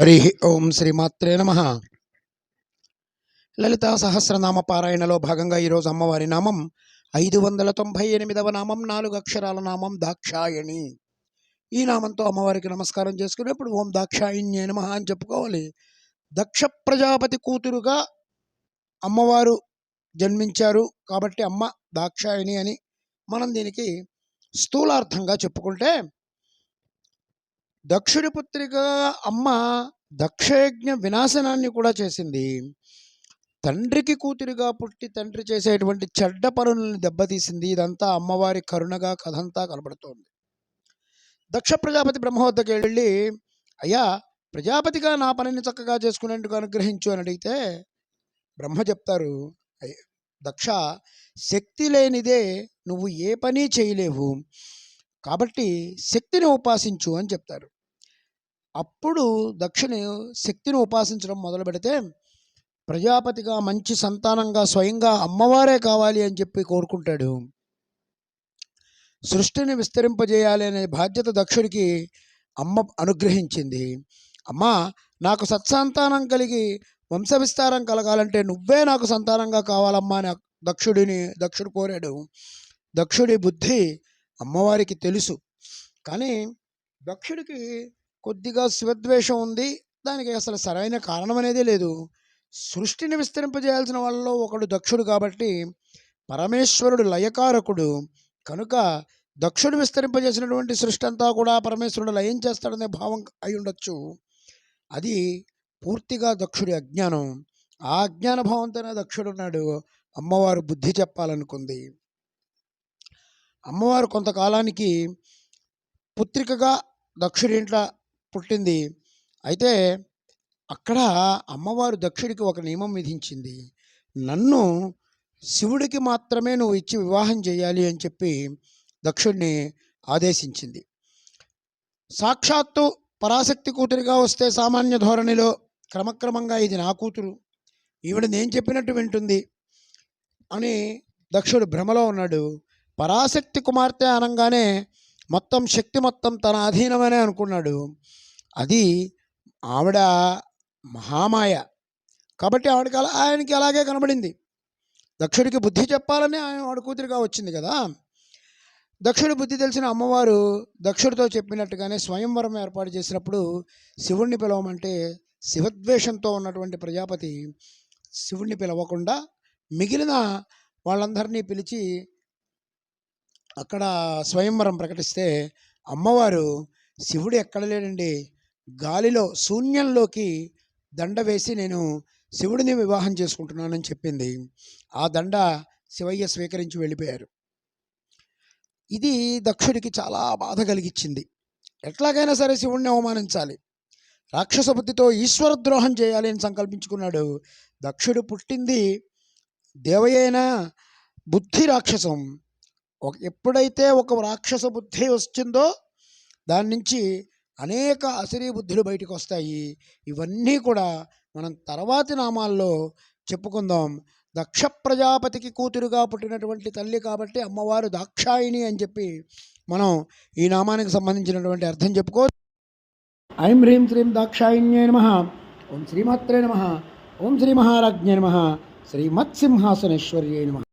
హరి ఓం శ్రీమాత్రే నమ. లలిత సహస్రనామ పారాయణలో భాగంగా ఈరోజు అమ్మవారి నామం ఐదు వందల తొంభై ఎనిమిదవ నామం నాలుగు అక్షరాల నామం దాక్షాయణి. ఈ నామంతో అమ్మవారికి నమస్కారం చేసుకునేప్పుడు ఓం దాక్షాయిణ్యే నమ అని చెప్పుకోవాలి. దక్ష ప్రజాపతి కూతురుగా అమ్మవారు జన్మించారు కాబట్టి అమ్మ దాక్షాయణి అని మనం దీనికి స్థూలార్థంగా చెప్పుకుంటే దక్షుడి పుత్రిక అమ్మ దక్షయజ్ఞ వినాశనాన్ని కూడా చేసింది. తండ్రికి కూతురిగా పుట్టి తండ్రి చేసేటువంటి చెడ్డ పనులను దెబ్బతీసింది. ఇదంతా అమ్మవారి కరుణగా కథంతా కనబడుతోంది. దక్ష ప్రజాపతి బ్రహ్మ వద్దకు వెళ్ళి అయ్యా ప్రజాపతిగా నా పనిని చక్కగా చేసుకునేందుకు అనుగ్రహించు అని అడిగితే బ్రహ్మ చెప్తారు దక్ష శక్తి లేనిదే నువ్వు ఏ పని చేయలేవు. కాబట్టి శక్తిని ఉపాసించు అని చెప్తారు. అప్పుడు దక్షిణ శక్తిని ఉపాసించడం మొదలు పెడితే ప్రజాపతిగా మంచి సంతానంగా స్వయంగా అమ్మవారే కావాలి అని చెప్పి కోరుకుంటాడు. సృష్టిని విస్తరింపజేయాలి అనే బాధ్యత దక్షుడికి అమ్మ అనుగ్రహించింది. అమ్మా నాకు సత్సంతానం కలిగి వంశ విస్తారం కలగాలంటే నువ్వే నాకు సంతానంగా కావాలమ్మా అని దక్షుడిని దక్షుడు కోరాడు. దక్షుడి బుద్ధి అమ్మవారికి తెలుసు. కానీ దక్షుడికి కొద్దిగా శివద్వేషం ఉంది. దానికి అసలు సరైన కారణం అనేది లేదు. సృష్టిని విస్తరింపజేయాల్సిన వాళ్ళలో ఒకడు దక్షుడు కాబట్టి పరమేశ్వరుడు లయకారకుడు. కనుక దక్షుడు విస్తరింపజేసినటువంటి సృష్టి అంతా కూడా పరమేశ్వరుడు లయం చేస్తాడనే భావం అయి ఉండొచ్చు. అది పూర్తిగా దక్షుడి అజ్ఞానం. ఆ అజ్ఞాన భావంతోనే దక్షుడున్నాడు అమ్మవారు బుద్ధి చెప్పాలనుకుంది. అమ్మవారు కొంతకాలానికి పుత్రికగా దక్షుడింట్లో పుట్టింది. అయితే అక్కడ అమ్మవారు దక్షుడికి ఒక నియమం విధించింది. నన్ను శివుడికి మాత్రమే నువ్వు ఇచ్చి వివాహం చేయాలి అని చెప్పి దక్షుడిని ఆదేశించింది. సాక్షాత్తు పరాశక్తి కూతురిగా వస్తే సామాన్య ధోరణిలో క్రమక్రమంగా ఇది నా కూతురు. ఈవిడ నేను చెప్పినట్టు వింటుంది అని దక్షుడు భ్రమలో ఉన్నాడు. పరాశక్తి కుమార్తె అనగానే మొత్తం శక్తి మొత్తం తన అధీనమనే అనుకున్నాడు. అది ఆవిడ మహామాయ. కాబట్టి ఆవిడకి అలా ఆయనకి అలాగే కనబడింది. దక్షుడికి బుద్ధి చెప్పాలని ఆయన వాడు కూతురిగా వచ్చింది కదా. దక్షుడి బుద్ధి తెలిసిన అమ్మవారు దక్షుడితో చెప్పినట్టుగానే స్వయంవరం ఏర్పాటు చేసినప్పుడు శివుణ్ణి పిలవమంటే శివద్వేషంతో ఉన్నటువంటి ప్రజాపతి శివుణ్ణి పిలవకుండా మిగిలిన వాళ్ళందరినీ పిలిచి అక్కడ స్వయంవరం ప్రకటిస్తే అమ్మవారు శివుడు ఎక్కడ లేడండి? గాలిలో శూన్యంలోకి దండ వేసి నేను శివుడిని వివాహం చేసుకుంటున్నానని చెప్పింది. ఆ దండ శివయ్య స్వీకరించి వెళ్ళిపోయారు. ఇది దక్షుడికి చాలా బాధ కలిగించింది ఎట్లాగైనా సరే శివుణ్ణి అవమానించాలి. రాక్షస బుద్ధితో ఈశ్వర ద్రోహం చేయాలి అని సంకల్పించుకున్నాడు. దక్షుడు పుట్టింది దేవయైన బుద్ధి రాక్షసం. ఒక ఎప్పుడైతే ఒక రాక్షస బుద్ధి వచ్చిందో దాని నుంచి అనేక అసిరీ బుద్ధులు బయటకు వస్తాయి. ఇవన్నీ కూడా మనం తర్వాతి నామాల్లో చెప్పుకుందాం. దక్ష ప్రజాపతికి కూతురుగా పుట్టినటువంటి తల్లి కాబట్టి అమ్మవారు దాక్షాయిని అని చెప్పి మనం ఈ నామానికి సంబంధించినటువంటి అర్థం చెప్పుకో. ఐం హ్రీం శ్రీం దాక్షాయిణ్యే నమ. ఓం శ్రీమాత్రే నమ. ఓం శ్రీ మహారాజ్ఞే నమ. శ్రీమత్సింహాసనేశ్వర్యే నమ.